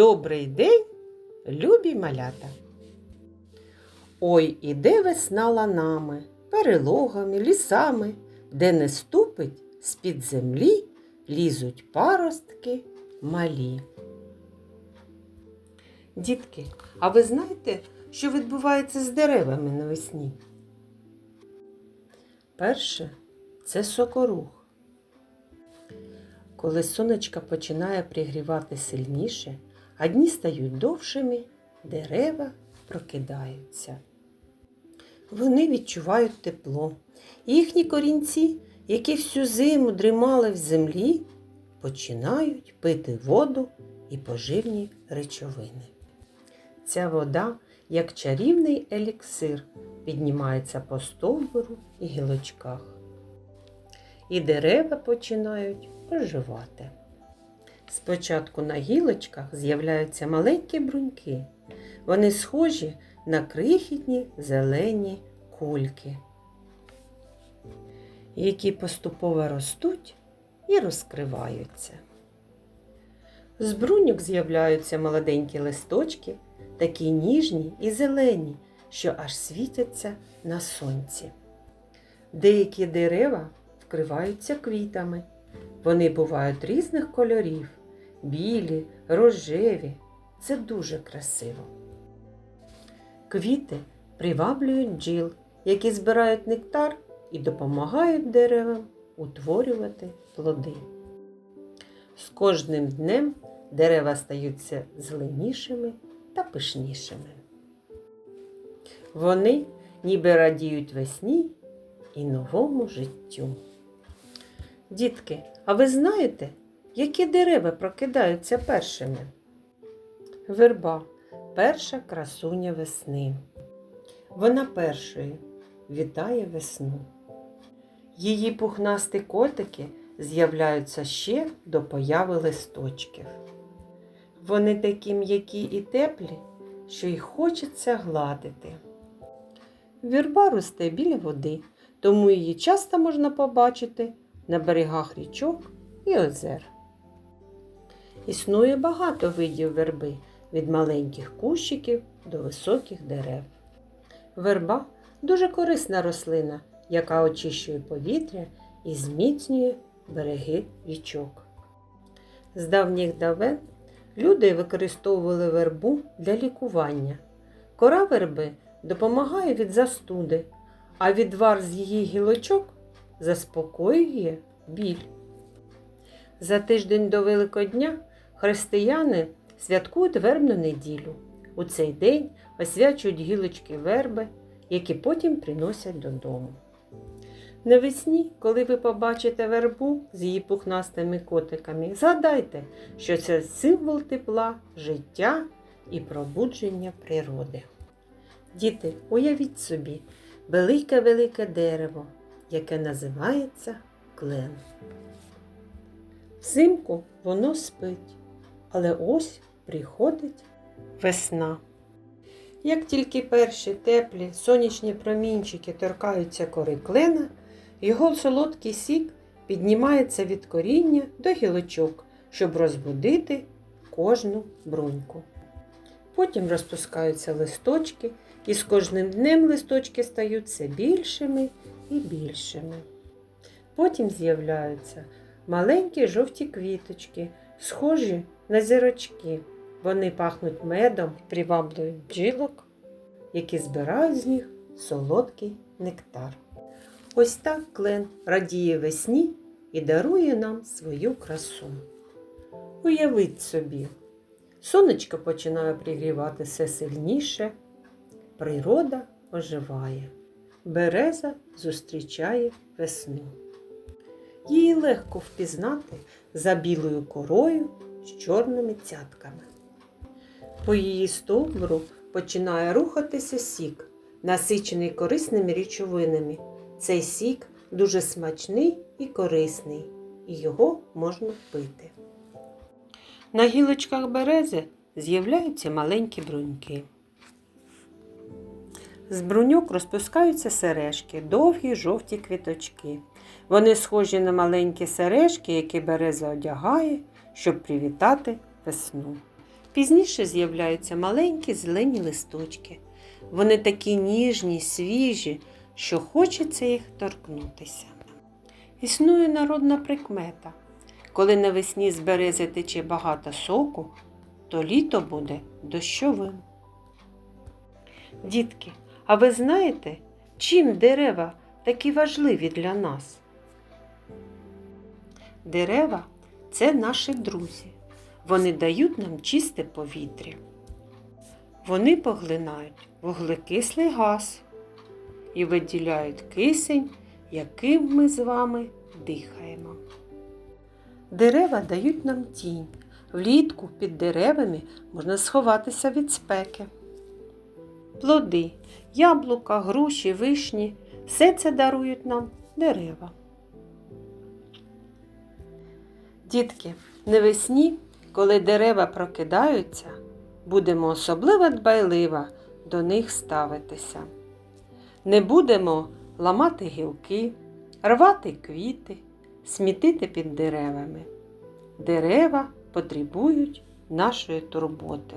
Добрий день, любі малята. Ой, іде весна ланами, перелогами, лісами, де не ступить з-під землі лізуть паростки малі. Дітки, а ви знаєте, що відбувається з деревами навесні? Перше це сокорух. Коли сонечко починає пригрівати сильніше, а дні стають довшими, дерева прокидаються. Вони відчувають тепло. Їхні корінці, які всю зиму дрімали в землі, починають пити воду і поживні речовини. Ця вода, як чарівний еліксир, піднімається по стовбуру і гілочках. І дерева починають оживати. Спочатку на гілочках з'являються маленькі бруньки. Вони схожі на крихітні зелені кульки, які поступово ростуть і розкриваються. З бруньок з'являються молоденькі листочки, такі ніжні і зелені, що аж світяться на сонці. Деякі дерева вкриваються квітами. Вони бувають різних кольорів білі, рожеві. Це дуже красиво. Квіти приваблюють бджіл, які збирають нектар і допомагають деревам утворювати плоди. З кожним днем дерева стаються зеленішими та пишнішими. Вони ніби радіють весні і новому життю. Дітки, а ви знаєте, які дерева прокидаються першими? Верба перша красуня весни. Вона першою вітає весну. Її пухнасті котики з'являються ще до появи листочків. Вони такі м'які і теплі, що й хочеться гладити. Вірба росте біля води, тому її часто можна побачити на берегах річок і озер. Існує багато видів верби від маленьких кущиків до високих дерев. Верба дуже корисна рослина, яка очищує повітря і зміцнює береги річок. З давніх давен люди використовували вербу для лікування. Кора верби допомагає від застуди, а відвар з її гілочок заспокоює біль. За тиждень до Великодня християни святкують вербну неділю. У цей день освячують гілочки верби, які потім приносять додому. Навесні, коли ви побачите вербу з її пухнастими котиками, згадайте, що це символ тепла, життя і пробудження природи. Діти, уявіть собі велике-велике дерево, яке називається клен. Взимку воно спить, але ось приходить весна. Як тільки перші теплі сонячні промінчики торкаються кори клена, його солодкий сік піднімається від коріння до гілочок, щоб розбудити кожну бруньку. Потім розпускаються листочки, і з кожним днем листочки стають все більшими і більшими. Потім з'являються маленькі жовті квіточки, схожі на зірочки. Вони пахнуть медом, приваблюють бджілок, які збирають з них солодкий нектар. Ось так клен радіє весні і дарує нам свою красу. Уявіть собі, сонечко починає пригрівати все сильніше, природа оживає, береза зустрічає весну. Її легко впізнати за білою корою з чорними цятками. По її стовбуру починає рухатися сік, насичений корисними речовинами. Цей сік дуже смачний і корисний, і його можна пити. На гілочках берези з'являються маленькі бруньки. З бруньок розпускаються сережки, довгі жовті квіточки. Вони схожі на маленькі сережки, які береза одягає, щоб привітати весну. Пізніше з'являються маленькі зелені листочки. Вони такі ніжні, свіжі, що хочеться їх торкнутися. Існує народна прикмета. Коли навесні з берези тече багато соку, то літо буде дощовим. Дітки, а ви знаєте, чим дерева такі важливі для нас? Дерева це наші друзі. Вони дають нам чисте повітря. Вони поглинають вуглекислий газ і виділяють кисень, яким ми з вами дихаємо. Дерева дають нам тінь. Влітку під деревами можна сховатися від спеки. Плоди, яблука, груші, вишні все це дарують нам дерева. Дітки, навесні, коли дерева прокидаються, будемо особливо дбайливо до них ставитися. Не будемо ламати гілки, рвати квіти, смітити під деревами. Дерева потребують нашої турботи.